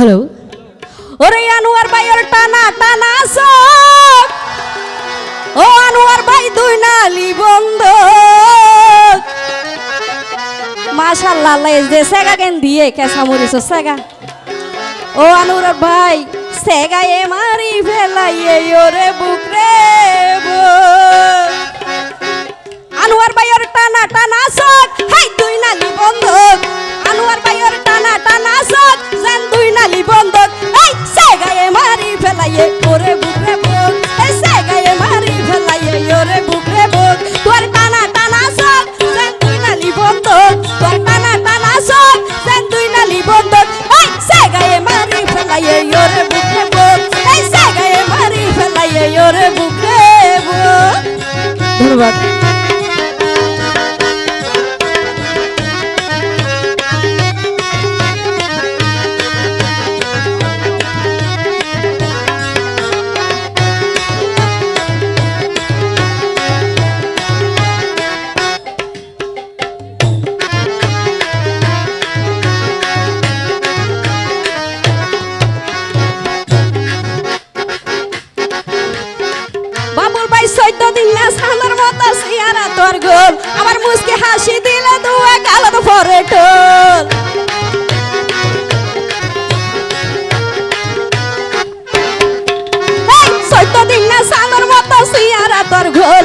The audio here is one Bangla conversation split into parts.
হ্যালো ওরে আনোয়ার ভাইয়ের টানা টানা চোখ ও আনোয়ার ভাই, দুই নালি বন্ধ। মাশাল্লাহ এই যে সেগা কেন দিয়ে কেসা মরিস সেগা। ও আনোয়ার ভাই, সেগা এ মারি ফেলাইয়ে, ওরে বুক রে। আনোয়ার ভাইয়ের টানা টানা চোখ হাই! তোর গোল। আমার মুসকে হাসি দিলে তো এক আলাদা পরে টোল দিন না সানার মতো সিয়ারা তোর গোল।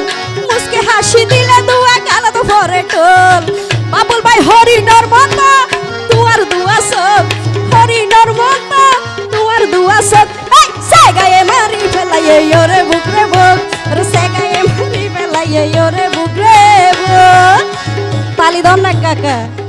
মুসকে হাসি দিলে দু এক আলাদা পরে টোল বাবুল ভাই হরি মতো I don't Calidona Caca.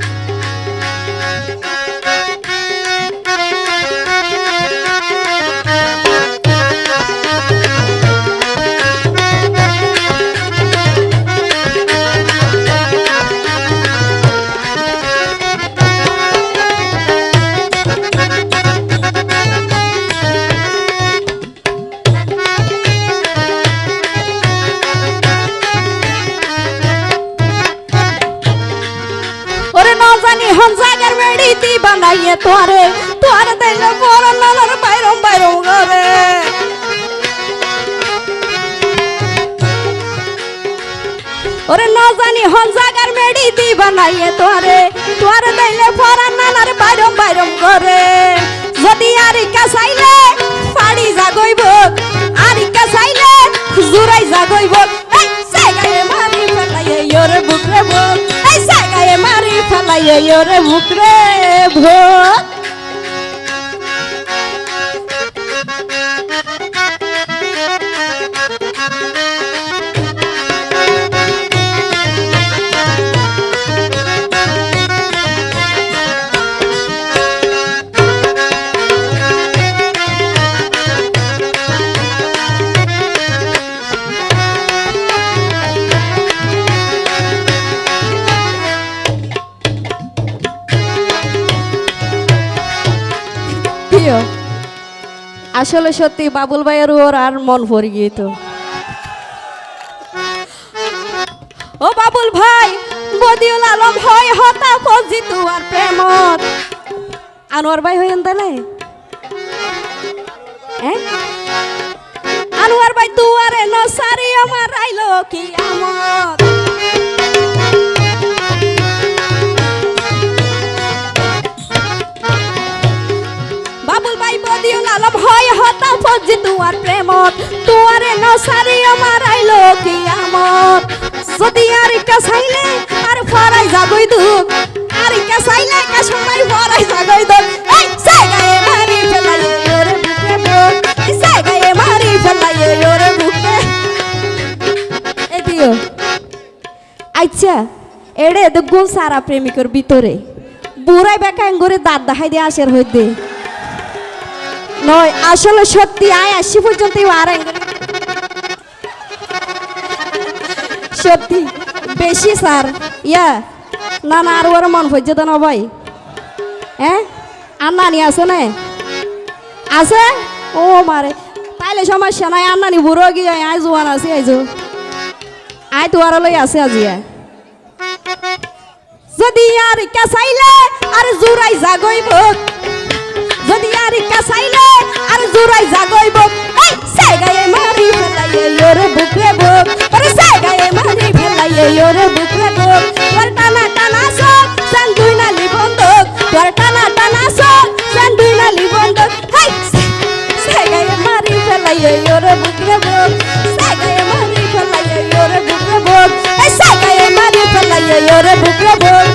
বানাইয়ে তোরে তোরে দিলে বড় নানার বাইরম বাইরম করে ওরে ন জানি হন জাগার মেড়ি তি বানাইয়ে তোরে তোরে দিলে বড় নানার বাইরম বাইরম করে যদি আরিকা চাইলে ফাড়ি জাগইব, আরিকা চাইলে জুরাই জাগইব। ফেলাইয়ে ইয়োরে বুকরে ভুক আসলে সত্যি বাবুল ভাইয়ের ওর আর মন ভরে গিয়েত ও বাবুল ভাই, বদিউল আলম হয় হতা ফজি তুয়ার প্রেমত। আনোয়ার ভাই হইন তাহলে? আনোয়ার ভাই তুয়ারে নসারি আমার আইলো কি আমত? ফজি তুয়ার প্রেমত তুয়ারে নসারি আমার আইলো কি আমত যদি আর একটা চাইলে আর ফরাই যাগই দুক আর একটা চাইলে কা সময় ফরাই যাগই দুক এই সাগায়ে মারি ফেলাই ওরে বুকে এই সাগায়ে মারি ফেলাই ওরে বুকে। দিও। আচ্ছা এড়ে দেখুন সারা প্রেমিকর ভিতরে। বুড়াই বেকা করে দাঁত দেখাই দিয়ে আসের হইতে। নয়, আসলে সত্যি, আয়, আসি পর্যন্ত সত্যি, বেশি, স্যার। ইয়া, না না, আর ওর মন পর্যন্ত না ভাই। হ্যাঁ? আর নানি আছে না? আছে? ও মারে, তাইলে সমস্যা নাই আর নানি বুড়ো গিয়ে আয়, জোয়ান আছে, আইজো। আয়, তো আর লই আছে আজিয়া যদি আর কে চাইলে আর জোরাই জাগইব। যদি আর কাসাইলে, আর জুরাই জাগইব, এই সেগায়ে মারি ফেলাইয়ে ওরে বুকরে বুক ওরে সেগায়ে মারি ফেলাইয়ে ওরে বুকরে বুক তোর টানা টানা সব সান দুই নালি বন্ধক তোর টানা টানা সব সান দুই নালি বন্ধক হেই সেগায়ে মারি ফেলাইয়ে ওরে বুকরে বুক সেগায়ে মারি ফেলাইয়ে ওরে বুকরে বুক এই সেগায়ে মারি ফেলাইয়ে ওরে বুকরে বুক